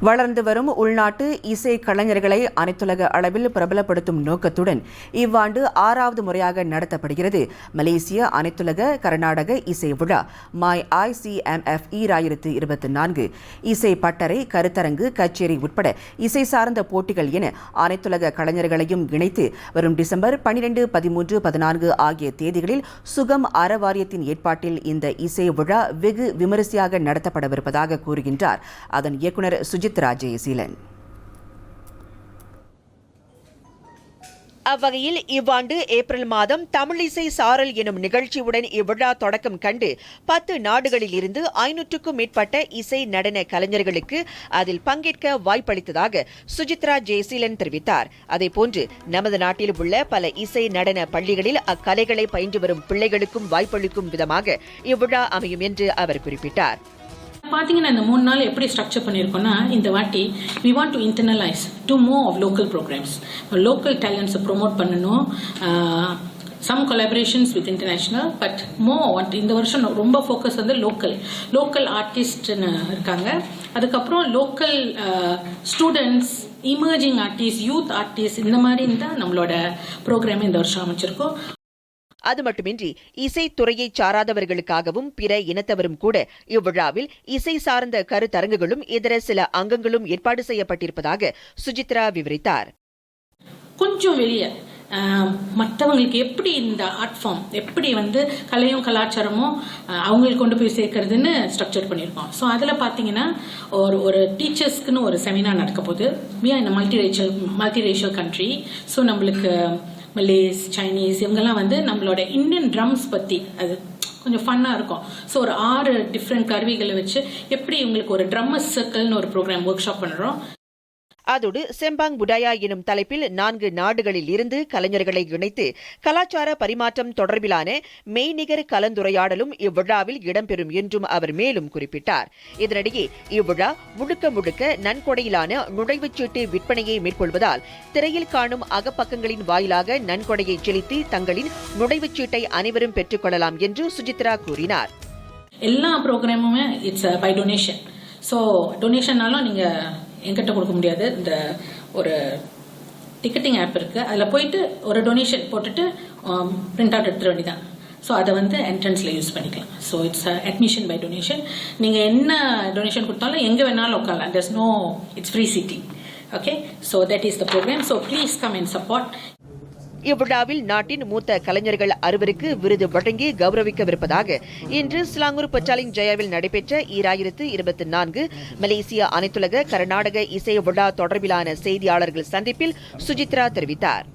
வளர்ந்து வரும் உள்நாட்டு இசை கலைஞர்களை அனைத்துலக அளவில் பிரபலப்படுத்தும் நோக்கத்துடன் இவ்வாண்டு ஆறாவது முறையாக நடத்தப்படுகிறது. மலேசிய அனைத்துலக கர்நாடக இசை விழா மாய் ஐசிஎம்எஃப் ஈராயிரத்து இருபத்தி நான்கு. இசை பட்டறை கருத்தரங்கு கச்சேரி உட்பட இசை சார்ந்த போட்டிகள் என அனைத்துலக கலைஞர்களையும் இணைத்து வரும் டிசம்பர் பனிரெண்டு பதிமூன்று பதினான்கு ஆகிய தேதிகளில் சுகம் அறவாரியத்தின் ஏற்பாட்டில் இந்த இசை விழா வெகு விமரிசையாக நடத்தப்படவிருப்பதாக கூறுகின்றார். அதன் இயக்குனர் சுஜித் ராஜேசீலன் அவ்வகையில் இவ்வாண்டு ஏப்ரல் மாதம் தமிழிசை சாரல் எனும் நிகழ்ச்சியுடன் இவ்விழா தொடக்கம் கண்டு பத்து நாடுகளில் இருந்து ஐநூற்றுக்கும் மேற்பட்ட இசை நடன கலைஞர்களுக்கு அதில் பங்கேற்க வாய்ப்பளித்ததாக சுஜித்ரா ஜெயசீலன் தெரிவித்தார். அதேபோன்று நமது நாட்டில் உள்ள பல இசை நடன பள்ளிகளில் அக்கலைகளை பயின்று வரும் பிள்ளைகளுக்கும் வாய்ப்பளிக்கும் விதமாக இவ்விழா அமையும் என்று அவர் குறிப்பிட்டார். பார்த்தீங்கன்னா இந்த மூணு நாள் எப்படி ஸ்ட்ரக்சர் பண்ணியிருக்கோம்னா இந்த வாட்டி we want to internalise to more of local programmes local டேலண்ட்ஸை promote பண்ணணும். Some collaborations with international but more what இந்த வருஷம் ரொம்ப ஃபோக்கஸ் வந்து லோக்கல் லோக்கல் ஆர்டிஸ்ட்னு இருக்காங்க. அதுக்கப்புறம் local students emerging artist youth artist இந்த மாதிரி தான் நம்மளோட ப்ரோக்ராம் இந்த வருஷம் அமைச்சிருக்கோம். அது மட்டுமின்றி இசைத்துறையை சாராதவர்களுக்காகவும் பிற இனத்தவரும் கூட இவ்விழாவில் இசை சார்ந்த கருத்தரங்குகளும் இதர சில அங்கங்களும் ஏற்பாடு செய்யப்பட்டிருப்பதாக சுஜித்ரா விவரித்தார். கொஞ்சம் வெளியே மற்றவங்களுக்கு எப்படி இந்த ஆர்ட் ஃபார்ம் எப்படி வந்து கலையும் கலாச்சாரமும் அவங்களுக்கு கொண்டு போய் சேர்க்கறதுன்னு ஸ்ட்ரக்சர் பண்ணியிருக்கோம். ஸோ அதில் பார்த்தீங்கன்னா ஒரு ஒரு டீச்சர்ஸ்க்குன்னு ஒரு செமினார் நடக்க போகுது வி இந்த multi racial multi racial country so நம்மளுக்கு மலேஸ் சைனீஸ் இவங்கெல்லாம் வந்து நம்மளோட இந்தியன் ட்ரம்ஸ் பற்றி அது கொஞ்சம் ஃபன்னாக இருக்கும். ஸோ ஒரு ஆறு டிஃப்ரெண்ட் கருவிகளை வச்சு எப்படி இவங்களுக்கு ஒரு ட்ரம்மர் சர்க்கிள்னு ஒரு ப்ரோக்ராம் ஒர்க் ஷாப் பண்ணுறோம் அதோடு செம்பாங் புடாயா எனும் தலைப்பில் நான்கு நாடுகளில் இருந்து கலைஞர்களை இணைத்து கலாச்சார பரிமாற்றம் தொடர்பிலான மெய்நிகர் கலந்துரையாடலும் இவ்விழாவில் இடம்பெறும் என்றும் அவர் மேலும் குறிப்பிட்டார். இதனிடையே இவ்விழா முழுக்க முழுக்க நன்கொடையிலான நுழைவுச்சீட்டு விற்பனையை மேற்கொள்வதால் திரையில் காணும் அகப்பக்கங்களின் வாயிலாக நன்கொடையை செலுத்தி தங்களின் நுழைவுச்சீட்டை அனைவரும் பெற்றுக்கொள்ளலாம் என்று சுஜித்ரா கூறினார். எல்லா ப்ரோக்ராமுமே இட்ஸ் பை டொனேஷன் ஸோ டொனேஷன்னாலும் நீங்கள் என்கிட்ட கொடுக்க முடியாது. இந்த ஒரு டிக்கெட்டிங் ஆப் இருக்குது அதில் போயிட்டு ஒரு டொனேஷன் போட்டுட்டு um, பிரிண்ட் அவுட் எடுத்துட வேண்டியதான் ஸோ அதை வந்து என்ட்ரன்ஸில் யூஸ் பண்ணிக்கலாம். So it's admission by donation நீங்கள் என்ன டொனேஷன் கொடுத்தாலும் எங்கே வேணாலும் உட்காரலாம். There's no it's free seating okay so that is the programme so please come and support இவ்விழாவில் நாட்டின் மூத்த கலைஞர்கள் அறுவருக்கு விருது வழங்கி கௌரவிக்கவிருப்பதாக இன்று சிலாங்கூர் பச்சாலிங் ஜெயாவில் நடைபெற்ற ஈராயிரத்து இருபத்தி நான்கு மலேசிய அனைத்துலக கர்நாடக இசை விழா தொடர்பிலான செய்தியாளர்கள் சந்திப்பில் சுஜித்ரா தெரிவித்தார்.